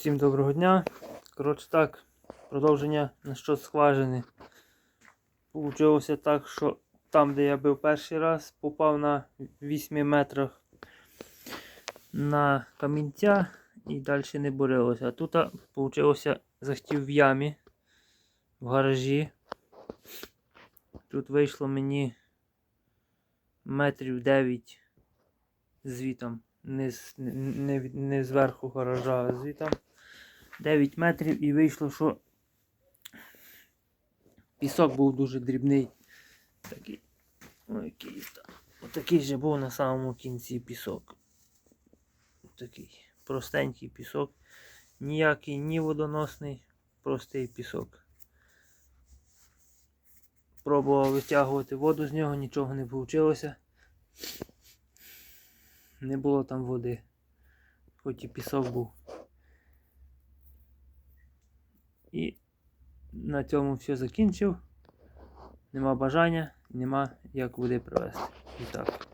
Всім доброго дня. Коротше так, продовження на що скважини. Получилося так, що там, де я був перший раз, попав на 8 метрах на камінця і далі не борилося. А тут вийшло, захотів в ямі в гаражі. Тут вийшло мені метрів 9 звітом. Не, не, не зверху гаража, а звітом. 9 метрів і вийшло, що пісок був дуже дрібний. Такий, там. Отакий же був на самому кінці пісок. Такий простенький пісок. Ніякий ні водоносний, простий пісок. Пробував витягувати воду з нього, нічого не вийшло. Не було там води, хоч і пісок був. І на цьому все закінчив. Нема бажання, нема як води привезти. І так.